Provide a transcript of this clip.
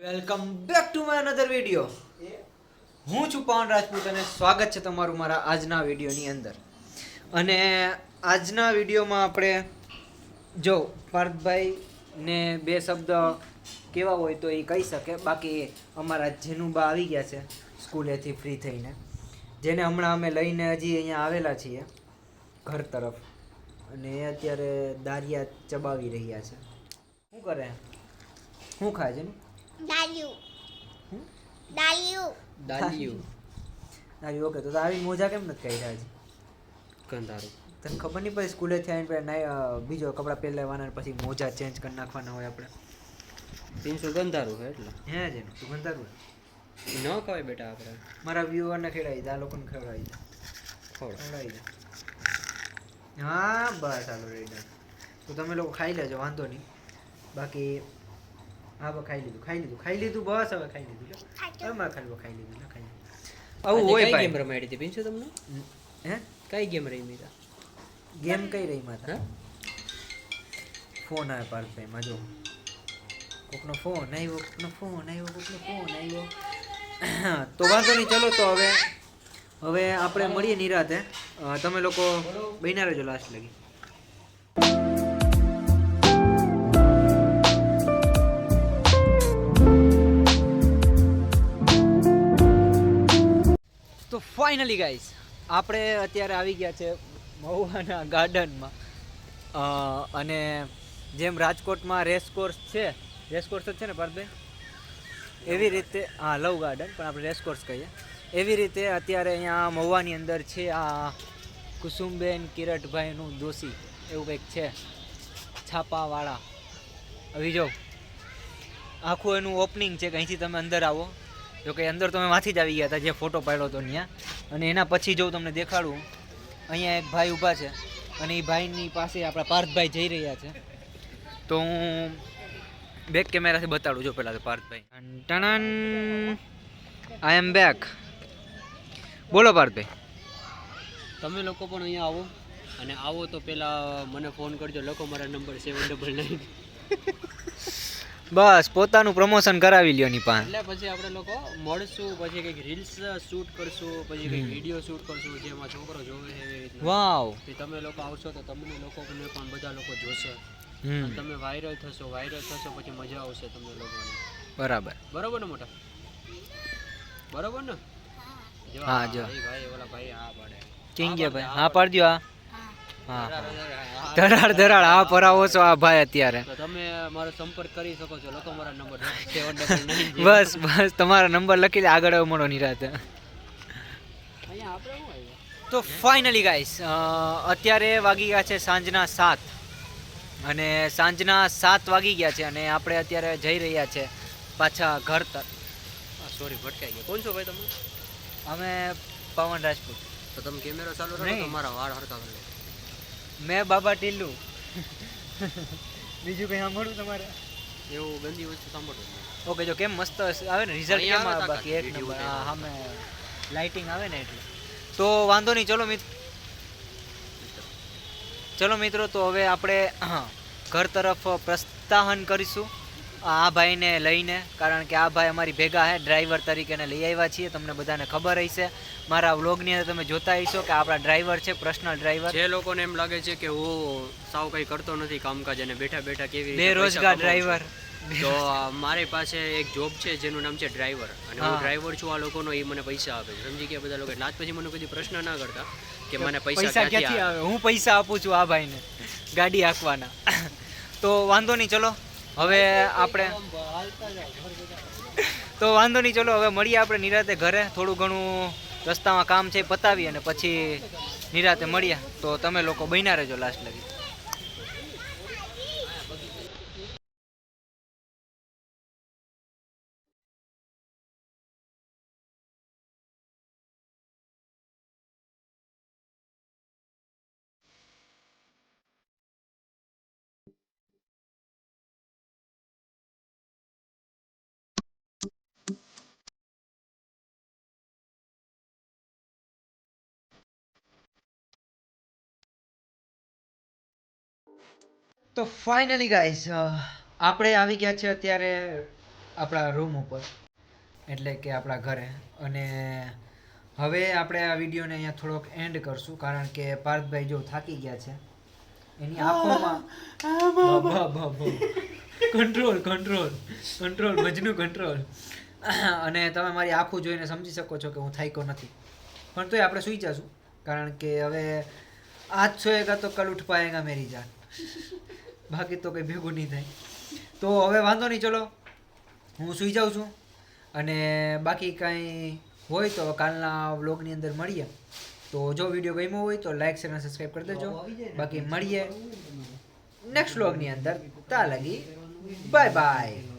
Welcome back to my another video હું છું પવન રાજપૂત અને સ્વાગત છે તમારું મારા આજના વિડીયોની અંદર. અને આજના વિડીયોમાં આપણે જો પાર્થભાઈ ને બે શબ્દ કેવા હોય તો એ કહી શકે. બાકી અમારા જેનુબા આવી ગયા છે સ્કૂલેથી ફ્રી થઈને. જેને હમણાં અમે લઈને હજી અહીંયા આવેલા છીએ ઘર તરફ. અને એ અત્યારે દારિયા ચબાવી રહ્યા છે. શું કરે? શું ખાય છે ને ડાલ્યું હમ? ડાલ્યું દાલિયું ઓકે તો તારી મોજા કેમ નથી કાઢ્યા હજી? કંધારું તને ખબર નહીં પછી સ્કૂલે આવીને પછી નાઈ- અ, બીજો કપડાં પહેરી લેવાના પછી મોજા ચેન્જ કરી નાખવાના હોય આપણે. તીનસો ગંધારું હોય એટલે. હે છે એનું તું ગંધારું ન ખવાય બેટા આપણે. મારા વ્યુઅરને ખેડાવી દે આ લોકોને ખવડાવી દે. ખવડાવી દે. હા બસ હાલો રેડી. તો તમે લોકો ખાઈ લેજો વાંધો નહીં. બાકી હા બસ ખાઈ લીધું ખાઈ લીધું ખાઈ લીધું બસ હવે ખાઈ લીધું લો હવે મારે ખાલી ખાઈ લીધું ના ખાઈ લીધું. આવું હોય ગેમ ભાઈ. રમાડી હતી પીંછું તમને? હે? કઈ ગેમ રમી હતા? ગેમ કઈ રહી માતા ફોન આવે પાર્થભાઈ માં જો કોકનો ફોન આવ્યો કોકનો ફોન આવ્યો કોકનો ફોન આવ્યો. તો વાંધો નહીં ચલો તો હવે હવે આપણે મળીએ નિરાતે. તમે લોકો બન્યા રહેજો લાસ્ટ લગી. ફાઇનલી ગાઈસ આપણે અત્યારે આવી ગયા છે મહુવાના ગાર્ડનમાં. અને જેમ રાજકોટમાં રેસ કોર્સ છે રેસ કોર્સ જ છે ને પાર્થભાઈ? એવી રીતે, હા, લવ ગાર્ડન પણ આપણે રેસ કોર્સ કહીએ. એવી રીતે અત્યારે અહીંયા મહુવાની અંદર છે આ કુસુમબેન કિરટભાઈનું દોશી, એવું કંઈક છે. છાપાવાળા. આવી જાઓ. આખું એનું ઓપનિંગ છે અહીંથી તમે અંદર આવો. જો કે અંદર તમે માંથી જ આવી ગયા હતા, જે ફોટો પાડ્યો હતો ત્યાં અને એના પછી જો તમને દેખાડું, અહીંયા એક ભાઈ ઊભા છે અને એ ભાઈની પાસે આપણા પાર્થભાઈ જઈ રહ્યા છે. તો હું બેક કેમેરાથી બતાડું, જો પહેલાં તો પાર્થભાઈ. ટણન આઈ એમ બેક બોલો પાર્થભાઈ. તમે લોકો પણ અહીંયા આવો. અને આવો તો પહેલાં મને ફોન કરજો, લખો મારા નંબર સેવન ડબલ નાઇન બસ પોતાનું પ્રમોશન કરાવી લ્યો ની પાસે એટલે પછી આપણે લોકો મળશું પછી કંઈક રીલ્સ શૂટ કરશું પછી કંઈક. વીડિયો શૂટ કરશું જેમાં છોકરો જોવે છે એવી રીતના. વાવ. તમે લોકો આવશો તો તમને લોકો પણ બધા લોકો જોશે. તમે વાયરલ થશો વાયરલ થશો પછી મજા આવશે તમને લોકોને. બરાબર. બરોબર ને મોટા? બરોબર ને? હા, જો. ભાઈ ઓલા ભાઈ આ પાડે. કેમ ગયા ભાઈ. હા પાડ. પાડજો હા. હા. ધરાડ, ધરાડ, આ- ભરાવો છો આ ભાઈ અત્યારે. તમે મારો સંપર્ક કરી શકો છો. લખો મારા નંબર બસ બસ. તમારા નંબર લખી દે. આગળ મળો નિરાતે. તો ફાઇનલી ગાઈસ અત્યારે વાગી ગયા છે સાંજના સાત. અને સાંજના સાત વાગી ગયા છે અને આપણે અત્યારે જઈ રહ્યા છે પાછા ઘર તરફ સોરી ભટકાઈ ગયા. કોણ છો ભાઈ તમે? અમે પવન રાજપૂત તો તમે કેમેરો ચાલુ રાખો નહીં. તો વાળ હરતા કરી મેં બાબા ટીલ્લુ. બીજું કંઈ સાંભળવું તમારે? એવું ગંદી વસ્તુ સાંભળવું ઓકે જો કેમ મસ્ત આવે ને રિઝલ્ટ કેમ આવે બાકી? એક નંબર હા સામે લાઇટિંગ આવે ને એટલે. તો વાંધો નહીં ચલો મિત્ર ચલો મિત્રો તો હવે આપણે ઘર તરફ પ્રસ્થાન કરીશું. આ ભાઈને લઈને કારણ કે આ ભાઈ અમારી ભેગા છે ડ્રાઈવર તરીકેને લઈ આવ્યા છીએ તમને બધાને ખબર હશે. મારા વ્લોગની અંદર તમે જોતા હશો કે આપણા ડ્રાઈવર છે પર્સનલ ડ્રાઈવર જે લોકોને એમ લાગે છે કે હું સાવ કંઈ કરતો નથી કામકાજ અને બેઠા બેઠા કેવી બેરોજગાર ડ્રાઈવર તો મારી પાસે એક જોબ છે જેનું નામ છે ડ્રાઈવર અને હું ડ્રાઈવર છું આ લોકોનો એ મને પૈસા આપે છે. સમજી ગયા બધા લોકો? એટલે આજ પછી મને કોઈ પ્રશ્ન ના કરતા કે મને પૈસા ક્યાંથી આવે? હું પૈસા આપું છું આ ભાઈને ગાડી હાંકવાના. તો વાંધો નહીં ચલો. હવે આપણે તો વાંધો નહીં, ચલો, હવે મળીએ આપણે નિરાતે ઘરે. થોડું ઘણું રસ્તામાં કામ છે પતાવી અને પછી નિરાતે મળીએ. તો તમે લોકો બન્યા રહેજો લાસ્ટ લગી. તો ફાઇનલી ગાઈસ આપણે આવી ગયા છે અત્યારે આપણા રૂમ ઉપર. એટલે કે આપણા ઘરે. અને હવે આપણે આ વિડીયોને અહીંયા થોડોક એન્ડ કરશું કારણ કે પાર્થભાઈ જો થાકી ગયા છે. એની આંખોમાં કંટ્રોલ કંટ્રોલ કંટ્રોલ મજનું કંટ્રોલ અને તમે મારી આંખો જોઈને સમજી શકો છો કે હું થાક્યો નથી. પણ તોય આપણે સુઈ જશું કારણ કે હવે આજ સોએગા તો કલ ઉઠ પાએગા મેરી જાન. બાકી તો કંઈ ભેગું નહીં થાય. તો હવે વાંધો નહીં ચલો. હું સુઈ જાઉં છું. અને બાકી કાંઈ હોય તો કાલના વ્લોગની અંદર મળીએ. તો જો વીડિયો ગમ્યો હોય તો લાઈક શેર અને સબસ્ક્રાઈબ કરી દેજો. બાકી મળીએ નેક્સ્ટ વ્લોગની અંદર. તા લગી બાય બાય.